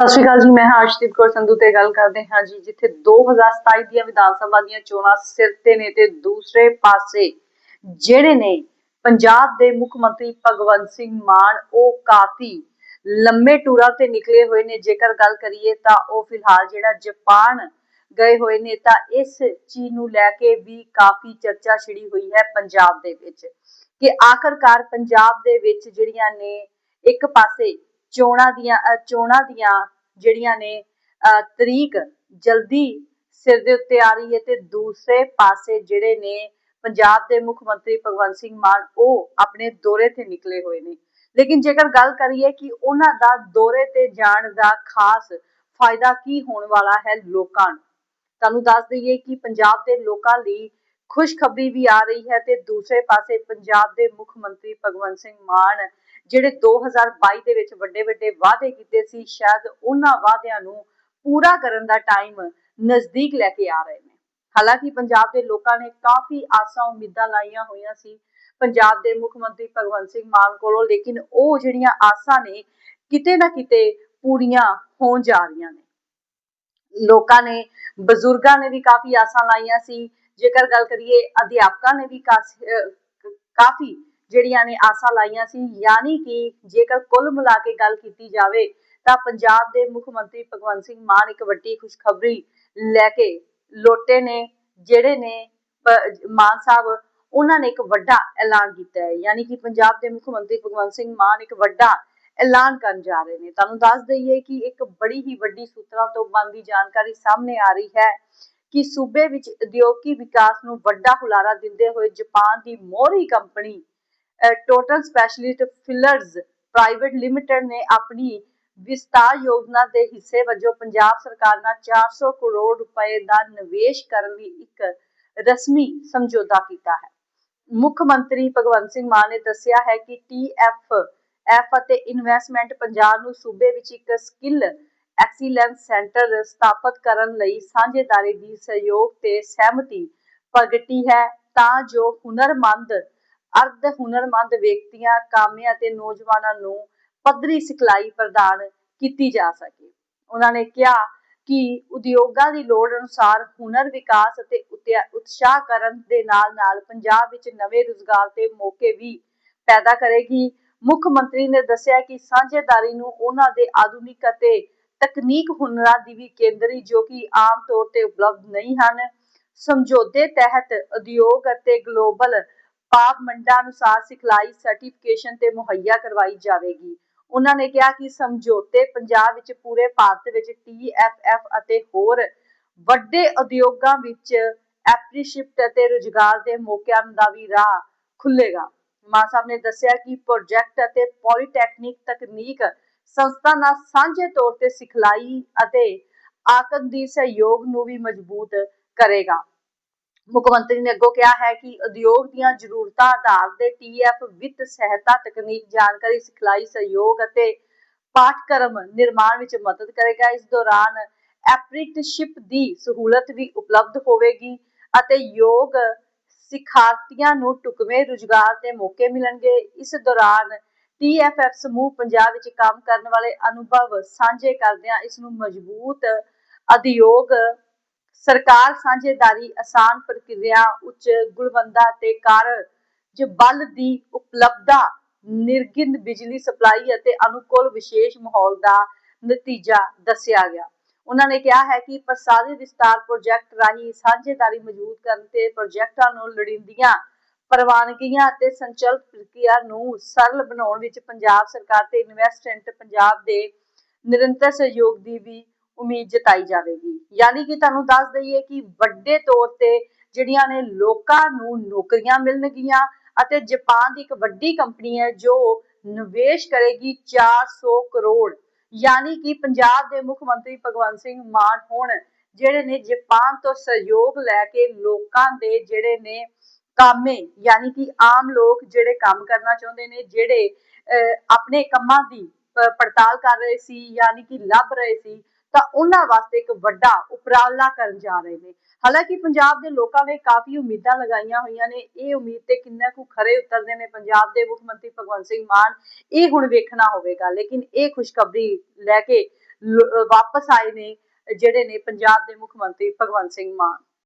ਸਤਿ ਸ਼੍ਰੀ ਅਕਾਲ ਜੀ, ਮੈਂ ਹਾਂ ਕੌਰ ਸੰਧੂ ਤੇ ਗੱਲ ਕਰਦੇ ਹਾਂ ਜੀ, ਜਿੱਥੇ 2027 ਦੀਆਂ ਵਿਧਾਨ ਸਭਾ ਦੀਆਂ ਚੋਣਾਂ ਸਿਰ ਤੇ ਨੇ ਤੇ ਦੂਸਰੇ ਪਾਸੇ ਜਿਹੜੇ ਨੇ ਪੰਜਾਬ ਦੇ ਮੁੱਖ ਮੰਤਰੀ ਭਗਵੰਤ ਸਿੰਘ ਮਾਨ, ਉਹ ਕਾਫੀ ਲੰਮੇ ਟੂਰਾਂ ਤੇ ਨਿਕਲੇ ਹੋਏ ਨੇ। ਜੇਕਰ ਗੱਲ ਕਰੀਏ ਤਾਂ ਉਹ ਫਿਲਹਾਲ ਜਿਹੜਾ ਜਾਪਾਨ ਗਏ ਹੋਏ ਨੇ, ਤਾਂ ਇਸ ਚੀਜ਼ ਨੂੰ ਲੈ ਕੇ ਵੀ ਕਾਫੀ ਚਰਚਾ ਛਿੜੀ ਹੋਈ ਹੈ ਪੰਜਾਬ ਦੇ ਵਿੱਚ ਕਿ ਆਖਰਕਾਰ ਪੰਜਾਬ ਦੇ ਵਿੱਚ ਜਿਹੜੀਆਂ ਨੇ ਇੱਕ ਪਾਸੇ ਚੋਣਾਂ ਦੀਆਂ ਚੋਣਾਂ ਦੀਆਂ ਜਿਹੜੀਆਂ ਨੇ ਤਰੀਕ ਜਲਦੀ ਸਿਰ ਦੇ ਉੱਤੇ ਆ ਰਹੀ ਹੈ ਤੇ ਦੂਸਰੇ ਪਾਸੇ ਜਿਹੜੇ ਨੇ ਪੰਜਾਬ ਦੇ ਮੁੱਖ ਮੰਤਰੀ ਭਗਵੰਤ ਸਿੰਘ ਮਾਨ, ਉਹ ਆਪਣੇ ਦੌਰੇ ਤੇ ਨਿਕਲੇ ਹੋਏ ਨੇ। ਲੇਕਿਨ ਜੇਕਰ ਗੱਲ ਕਰੀਏ ਕਿ ਉਹਨਾਂ ਦਾ ਦੌਰੇ ਤੇ ਜਾਣ ਦਾ ਖਾਸ ਫਾਇਦਾ ਕੀ ਹੋਣ ਵਾਲਾ ਹੈ ਲੋਕਾਂ ਨੂੰ, ਤੁਹਾਨੂੰ ਦੱਸ ਦਈਏ ਕਿ ਪੰਜਾਬ ਦੇ ਲੋਕਾਂ ਲਈ ਖੁਸ਼ਖਬਰੀ ਵੀ ਆ ਰਹੀ ਹੈ ਤੇ ਦੂਸਰੇ ਪਾਸੇ ਪੰਜਾਬ ਦੇ ਮੁੱਖ ਮੰਤਰੀ ਭਗਵੰਤ ਸਿੰਘ ਮਾਨ ਜਿਹੜੇ 2022 ਦੇ ਵਿੱਚ ਵੱਡੇ ਵੱਡੇ ਵਾਅਦੇ ਕੀਤੇ ਸੀ, ਸ਼ਾਇਦ ਉਹਨਾਂ ਵਾਅਦਿਆਂ ਨੂੰ ਪੂਰਾ ਕਰਨ ਦਾ ਟਾਈਮ ਨਜ਼ਦੀਕ ਲੈ ਕੇ ਆ ਰਹੇ ਨੇ। ਹਾਲਾਂਕਿ ਪੰਜਾਬ ਦੇ ਲੋਕਾਂ ਨੇ ਕਾਫੀ ਆਸਾਂ ਉਮੀਦਾਂ ਲਾਈਆਂ ਹੋਈਆਂ ਸੀ। ਪੰਜਾਬ ਦੇ ਮੁੱਖ ਮੰਤਰੀ ਭਗਵੰਤ ਸਿੰਘ ਮਾਨ ਕੋਲੋਂ, ਲੇਕਿਨ ਉਹ ਜਿਹੜੀਆਂ ਆਸਾਂ ਨੇ ਕਿਤੇ ਨਾ ਕਿਤੇ ਪੂਰੀਆਂ ਹੋਣ ਜਾ ਰਹੀਆਂ ਨੇ। ਲੋਕਾਂ ਨੇ, ਬਜ਼ੁਰਗਾਂ ਨੇ ਵੀ ਕਾਫੀ ਆਸਾਂ ਲਾਈਆਂ ਸੀ। ਜੇਕਰ ਗੱਲ ਕਰੀਏ, ਅਧਿਆਪਕਾਂ ਨੇ ਵੀ ਕਾਫੀ ਜਿਹੜੀਆਂ ਨੇ ਆਸਾਂ ਲਾਈਆਂ ਸੀ, ਯਾਨੀ ਕਿ ਜੇਕਰ ਕੁੱਲ ਮਿਲਾ ਕੇ ਗੱਲ ਕੀਤੀ ਜਾਵੇ ਤਾਂ ਪੰਜਾਬ ਦੇ ਮੁੱਖ ਮੰਤਰੀ ਭਗਵੰਤ ਸਿੰਘ ਮਾਨ ਇੱਕ ਵੱਡੀ ਖੁਸ਼ਖਬਰੀ ਲੈ ਕੇ ਲੋਟੇ ਨੇ, ਜਿਹੜੇ ਨੇ ਮਾਨ ਸਾਹਿਬ, ਉਹਨਾਂ ਨੇ ਇੱਕ ਵੱਡਾ ਐਲਾਨ ਕੀਤਾ ਹੈ। ਯਾਨੀ ਕਿ ਪੰਜਾਬ ਦੇ ਮੁੱਖ ਮੰਤਰੀ ਭਗਵੰਤ ਸਿੰਘ ਮਾਨ ਇੱਕ ਵੱਡਾ ਐਲਾਨ ਕਰਨ ਜਾ ਰਹੇ ਨੇ। ਤੁਹਾਨੂੰ ਦੱਸ ਦਈਏ ਕਿ ਇੱਕ ਬੜੀ ਹੀ ਵੱਡੀ ਸੂਤਰਾਂ ਤੋਂ ਬੰਦੀ ਜਾਣਕਾਰੀ ਸਾਹਮਣੇ ਆ ਰਹੀ ਹੈ ਕਿ ਸੂਬੇ ਵਿੱਚ ਉਦਯੋਗਿਕ ਵਿਕਾਸ ਨੂੰ ਵੱਡਾ ਹੁਲਾਰਾ ਦਿੰਦੇ ਹੋਏ ਜਾਪਾਨ ਦੀ Mori company total specialist fillers private limited ਨੇ ਆਪਣੀ ਵਿਸਤਾਰ ਯੋਜਨਾ ਦੇ ਹਿੱਸੇ ਵਜੋਂ ਪੰਜਾਬ ਸਰਕਾਰ ਨਾਲ 400 ਕਰੋੜ ਰੁਪਏ ਦਾ ਨਿਵੇਸ਼ ਕਰਨ ਲਈ ਇੱਕ ਰਸਮੀ ਸਮਝੌਤਾ ਕੀਤਾ ਹੈ। ਮੁੱਖ ਮੰਤਰੀ ਭਗਵੰਤ ਸਿੰਘ ਮਾਨ ਨੇ ਦੱਸਿਆ ਹੈ ਕਿ ਟੀਐਫ ਐਫ ਅਤੇ ਇਨਵੈਸਟਮੈਂਟ ਪੰਜਾਬ ਨੂੰ ਸੂਬੇ ਵਿੱਚ ਇੱਕ ਸਕਿੱਲ ਐਕਸੀਲੈਂਸ ਸੈਂਟਰ ਸਥਾਪਿਤ ਕਰਨ ਲਈ ਸਾਂਝੇਦਾਰੀ ਦੀ ਸਹਿਯੋਗ ਤੇ ਸਹਿਮਤੀ ਪ੍ਰਗਟੀ ਹੈ ਤਾਂ ਜੋ ਹੁਨਰਮੰਦ ਅਰਧ ਹੁਨਰਮੰਦ ਵਿਅਕਤੀਆਂ, ਕਾਮਿਆਂ ਅਤੇ ਨੌਜਵਾਨਾਂ ਨੂੰ ਪੱਧਰੀ ਸਿਖਲਾਈ ਪ੍ਰਦਾਨ ਕੀਤੀ ਜਾ ਸਕੇ। ਉਹਨਾਂ ਨੇ ਕਿਹਾ ਕਿ ਉਦਯੋਗਾਂ ਦੀ ਲੋੜ ਅਨੁਸਾਰ ਹੁਨਰ ਵਿਕਾਸ ਅਤੇ ਉਤਸ਼ਾਹ ਕਰਨ ਦੇ ਨਾਲ ਨਾਲ ਪੰਜਾਬ ਵਿੱਚ ਨਵੇਂ ਰੁਜ਼ਗਾਰ ਤੇ ਮੌਕੇ ਵੀ ਪੈਦਾ ਕਰੇਗੀ। ਮੁੱਖ ਮੰਤਰੀ ਨੇ ਦੱਸਿਆ ਕਿ ਸਾਂਝੇਦਾਰੀ ਨੂੰ ਉਹਨਾਂ ਦੇ ਆਧੁਨਿਕ ਅਤੇ ਤਕਨੀਕ ਹੁਨਰਾਂ ਦੀ ਵੀ ਕੇਂਦਰੀ, ਜੋ ਕਿ ਆਮ ਤੌਰ ਤੇ ਉਪਲਬਧ ਨਹੀਂ ਹਨ, ਸਮਝੌਤੇ ਤਹਿਤ ਉਦਯੋਗ ਅਤੇ ਗਲੋਬਲ ਪਾਪ ਮੰਡਾ ਅਨੁਸਾਰ ਸਿਖਲਾਈ ਸਰਟੀਫਿਕੇਸ਼ਨ ਤੇ ਮੁਹੱਈਆ ਕਰਵਾਈ ਜਾਵੇਗੀ। ਉਹਨਾਂ ਨੇ ਕਿਹਾ ਕਿ ਸਮਝੌਤੇ ਪੰਜਾਬ ਵਿੱਚ ਪੂਰੇ ਭਾਰਤ ਵਿੱਚ ਟੀਐਫਐਫ ਅਤੇ ਹੋਰ ਵੱਡੇ ਉਦਯੋਗਾਂ ਵਿੱਚ ਐਪਰੀਸ਼ਿਪਟ ਅਤੇ ਰੁਜ਼ਗਾਰ ਦੇ ਮੌਕਿਆਂ ਦਾ ਵੀ ਰਾਹ ਖੁੱਲੇਗਾ ਮਾਨ ਸਾਹਿਬ ਨੇ ਦੱਸਿਆ ਕਿ ਪ੍ਰੋਜੈਕਟ ਅਤੇ ਪੋਲੀਟੈਕਨਿਕ ਤਕਨੀਕ ਸੰਸਥਾ ਨਾਲ ਸਾਂਝੇ ਤੌਰ ਤੇ ਸਿਖਲਾਈ ਅਤੇ ਆਕਦ ਦੀ ਸਹਿਯੋਗ ਨੂੰ ਵੀ ਮਜ਼ਬੂਤ ਕਰੇਗਾ। ਮੁੱਖ ਮੰਤਰੀ ਨੇ ਅੱਗੋਂ ਕਿਹਾ ਹੈ ਕਿ ਉਦਯੋਗ ਦੀਆਂ ਜ਼ਰੂਰਤਾਂ ਆਧਾਰ ਤੇ ਟੀਐਫ ਵਿੱਤ ਸਹਾਇਤਾ ਤਕਨੀਕ ਜਾਣਕਾਰੀ ਸਿਖਲਾਈ ਸਹਿਯੋਗ ਅਤੇ ਪਾਠਕ੍ਰਮ ਨਿਰਮਾਣ ਵਿੱਚ ਮਦਦ ਕਰੇਗਾ। ਇਸ ਦੌਰਾਨ ਐਪ੍ਰੀਟਿਸ਼ਿਪ ਦੀ ਸਹੂਲਤ ਵੀ ਉਪਲਬਧ ਹੋਵੇਗੀ ਅਤੇ ਯੋਗ ਸਿਖਾਰਥੀਆਂ ਨੂੰ ਟੁਕਵੇਂ ਰੁਜ਼ਗਾਰ ਦੇ ਮੌਕੇ ਮਿਲਣਗੇ। ਇਸ ਦੌਰਾਨ ਟੀਐਫਐਫ ਸਮੂਹ ਪੰਜਾਬ ਵਿੱਚ ਕੰਮ ਕਰਨ ਵਾਲੇ ਅਨੁਭਵ ਸਾਂਝੇ ਕਰਦਿਆਂ ਇਸ ਨੂੰ ਮਜ਼ਬੂਤ ਉਦਯੋਗ ਸਰਕਾਰ ਸਾਂਝੇਦਾਰੀ ਆਸਾਨ ਪ੍ਰਕਿਰਿਆ ਉੱਚ ਗੁਣਵੰਤਾ ਤੇ ਕਾਰਜ ਬਲ ਦੀ ਉਪਲਬਧਤਾ, ਨਿਰਗਿੰਦ ਬਿਜਲੀ ਸਪਲਾਈ ਅਤੇ ਅਨੁਕੂਲ ਵਿਸ਼ੇਸ਼ ਮਾਹੌਲ ਦਾ ਨਤੀਜਾ ਦੱਸਿਆ ਗਿਆ। ਉਹਨਾਂ ਨੇ ਕਿਹਾ ਹੈ ਕਿ ਪ੍ਰਸਾਰਿਤ ਵਿਸਤਾਰ ਪ੍ਰੋਜੈਕਟ ਰਾਹੀਂ ਸਾਂਝੇਦਾਰੀ ਮਜ਼ਬੂਤ ਕਰਨ ਤੇ ਪ੍ਰੋਜੈਕਟਾਂ ਨੂੰ ਲੜਿੰਦੀਆਂ ਪ੍ਰਵਾਨਗੀਆਂ ਅਤੇ ਸੰਚਲਿਤ ਪ੍ਰਕਿਰਿਆ ਨੂੰ ਸਰਲ ਬਣਾਉਣ ਵਿੱਚ ਪੰਜਾਬ ਸਰਕਾਰ ਤੇ ਇਨਵੈਸਟਮੈਂਟ ਪੰਜਾਬ ਦੇ ਨਿਰੰਤਰ ਸਹਿਯੋਗ ਦੀ ਵੀ ਉਮੀਦ ਜਤਾਈ ਜਾਵੇਗੀ। ਯਾਨੀ ਕਿ ਤੁਹਾਨੂੰ ਦੱਸ ਦਈਏ ਕਿ ਵੱਡੇ ਤੌਰ ਤੇ ਜਿਹੜੀਆਂ ਨੇ ਲੋਕਾਂ ਨੂੰ ਨੌਕਰੀਆਂ ਮਿਲਣਗੀਆਂ ਅਤੇ ਜਾਪਾਨ ਦੀ ਇੱਕ ਵੱਡੀ ਕੰਪਨੀ ਹੈ ਜੋ ਨਿਵੇਸ਼ ਕਰੇਗੀ 400 ਕਰੋੜ। ਯਾਨੀ ਕਿ ਪੰਜਾਬ ਦੇ ਮੁੱਖ ਮੰਤਰੀ ਭਗਵੰਤ ਸਿੰਘ ਮਾਨ ਹੁਣ ਜਿਹੜੇ ਨੇ ਜਾਪਾਨ ਤੋਂ ਸਹਿਯੋਗ ਲੈ ਕੇ ਲੋਕਾਂ ਦੇ ਜਿਹੜੇ ਨੇ ਕਾਮੇ, ਯਾਨੀ ਕਿ ਆਮ ਲੋਕ ਜਿਹੜੇ ਕੰਮ ਕਰਨਾ ਚਾਹੁੰਦੇ ਨੇ, ਜਿਹੜੇ ਆਪਣੇ ਕੰਮਾਂ ਦੀ ਪੜਤਾਲ ਕਰ ਰਹੇ ਸੀ, ਯਾਨੀ ਕਿ ਲੱਭ ਰਹੇ ਸੀ ਤਾਂ ਉਹਨਾਂ ਵਾਸਤੇ ਇੱਕ ਵੱਡਾ ਉਪਰਾਲਾ ਕਰਨ ਜਾ ਰਹੇ ਨੇ। ਹਾਲਾਂਕਿ ਪੰਜਾਬ ਦੇ ਲੋਕਾਂ ਨੇ ਕਾਫੀ ਉਮੀਦਾਂ ਲਗਾਈਆਂ ਹੋਈਆਂ ਨੇ। ਇਹ ਉਮੀਦ ਤੇ ਕਿੰਨਾ ਕੁ ਖਰੇ ਉਤਰਦੇ ਨੇ ਪੰਜਾਬ ਦੇ ਮੁੱਖ ਮੰਤਰੀ ਭਗਵੰਤ ਸਿੰਘ ਮਾਨ, ਇਹ ਹੁਣ ਵੇਖਣਾ ਹੋਵੇਗਾ। ਲੇਕਿਨ ਇਹ ਖੁਸ਼ਖਬਰੀ ਲੈ ਕੇ ਲ- ਵਾਪਸ ਆਏ ਨੇ, ਜਿਹੜੇ ਨੇ ਪੰਜਾਬ ਦੇ ਮੁੱਖ ਮੰਤਰੀ ਭਗਵੰਤ ਸਿੰਘ ਮਾਨ।